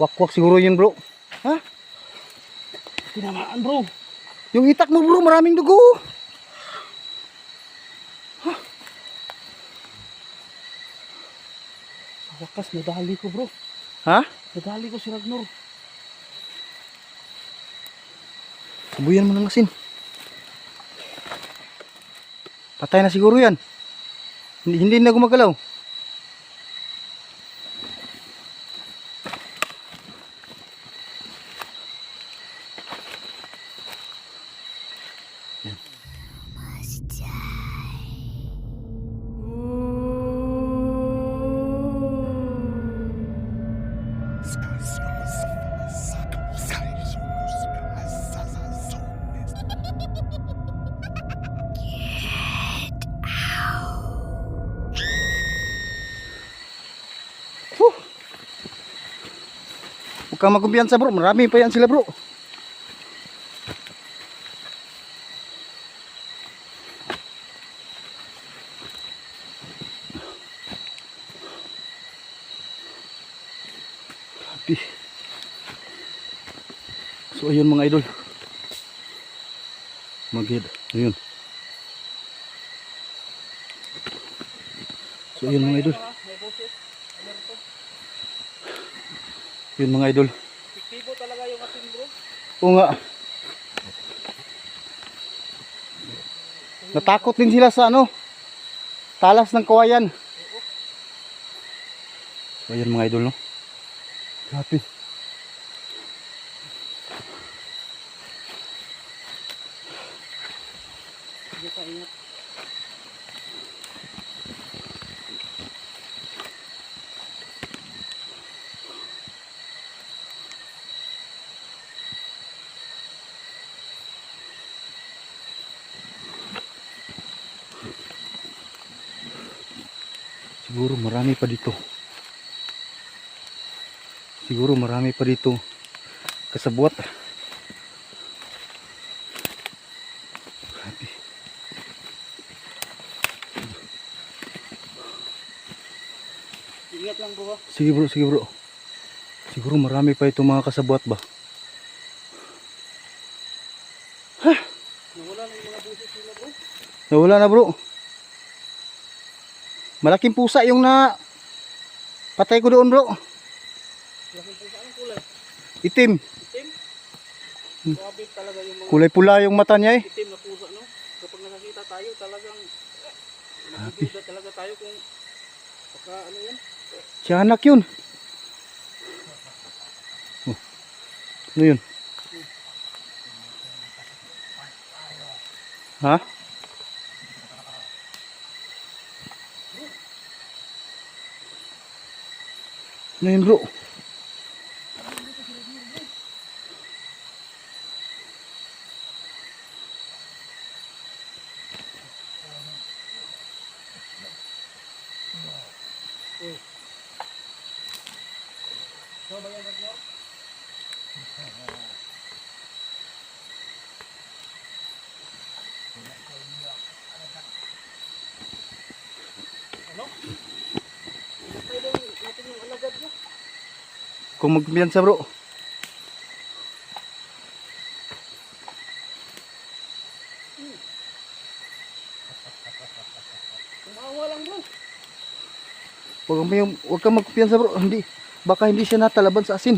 Wakwak siguro yun bro. Ha? Tinamaan bro. Yung itak mo bro, maraming dugo. Sa wakas, nadali ko bro. Ha? Nadali ko si Ragnor. Subuyan mo ng asin. Patay na siguro yan. Hindi, hindi na gumagalaw. Huwag kang magkumpiyansa bro, marami pa yan sila bro. Grabe. So ayun mga idol. Magid. Ayun. So ayun mga idol. May boses. Yun mga idol. Fiktibo talaga yung asin bro. Oo nga. Natakot din sila sa ano? Talas ng kawayan. So ayun mga idol no. Grabe. Sige pa ingat. Siguro marami pa dito. Siguro marami pa dito. Kasabwat. Grabe. Ingat lang bro. ha. Sige bro, sige bro. Siguro marami pa itong mga kasabwat ba? Nawala na yung mga boses nila bro. Nawala na bro. Malaking pusa yung na patay ko doon bro. Laking pusa. Kulay? Itim. Itim? Talaga yung mga Kulay pula yung mata niya eh. itim na pusa no. Kapag nakakita tayo talagang nagdududa talaga tayo kung baka ano yan. Si anak yun. Oh. Ano yun? Ha? Ano yun bro? Pwede natin yung alagad niya. Kung magkumpiyansa bro. Kumawa lang bro. Huwag kang, may- huwag kang magkumpiyansa bro. Hindi. Baka hindi siya natalaban sa asin.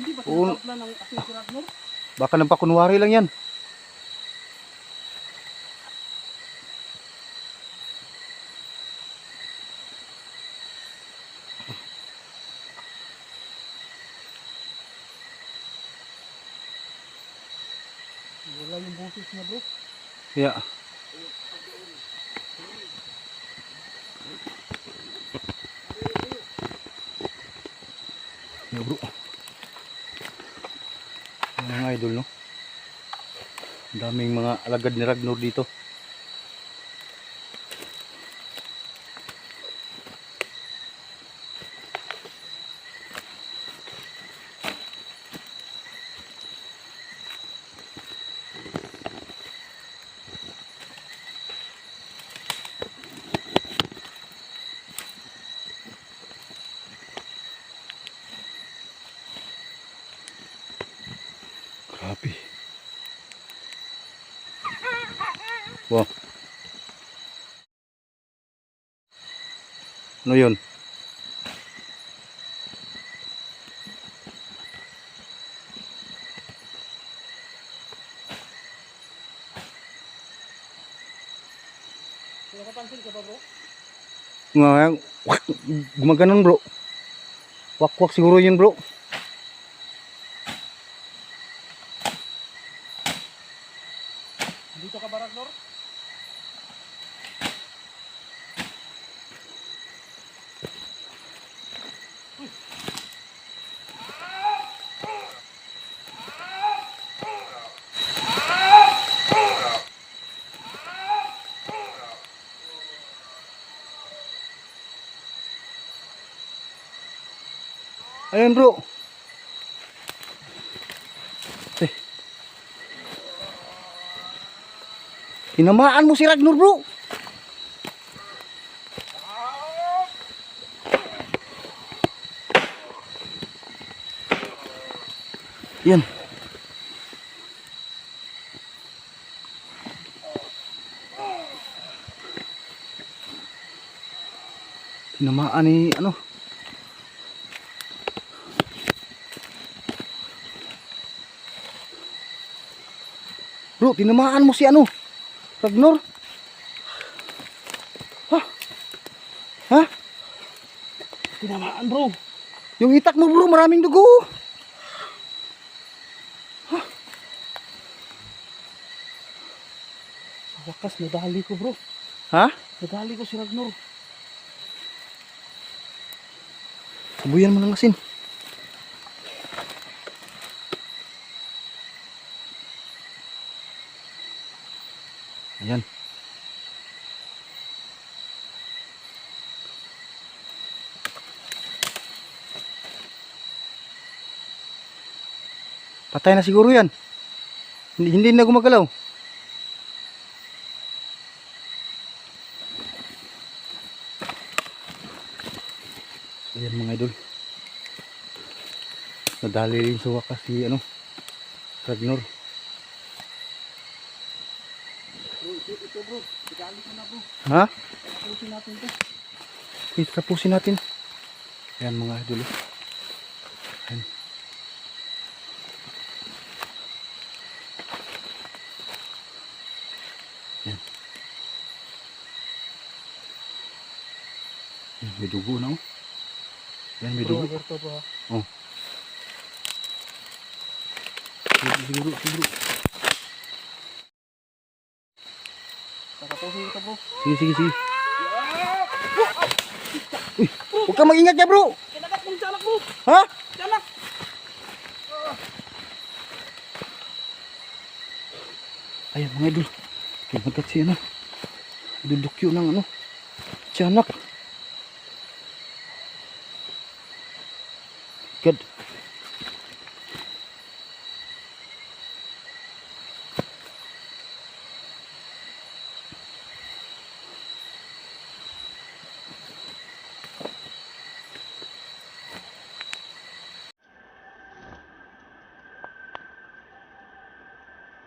Hindi ba tinatapla ng asin si Ragnor? Baka nampakunwari lang yan. Yung boses niya bro. Yeah. Yeah bro. Yan mga idol no. Daming mga alagad ni Ragnar dito. Grabe. Wow. Ano yun? Nakapansin gumaganon bro. Wakwak siguro yun bro. Dito ka ba Ragnor? Ayun bro. Tinamaan mo si Ragnar bro. Yan. Tinamaan ni ano? Bro, tinamaan mo si ano? Ragnar? Ha? Ha? Tinamaan bro. Yung itak mo bro, maraming dugo. Sa wakas, nadali ko bro. Ha? Nadali ko si Ragnor. Subuyan mo ng asin. Ayan. Patay na siguro yan. Hindi, hindi na gumagalaw. So, yan mga idol. Nadali rin sa wakas ano, Ragnar. Ito, ito bro. Na bro. Ha? Pusin natin to. Okay, tapusin natin. Ayan mga idol. oh. Ayan. Ayan. Ayan, may dugo na oh. Ayan, may dugo. Roberto bro. Siguro, siguro, Sige, sige, sige. Huwag kang mag-ingat niya bro. Kinagat mong tiyanak bro. Ha? Tiyanak. Ayan mga idol. Kimagat si ano. Dudukyo ng ano. Tiyanak. God.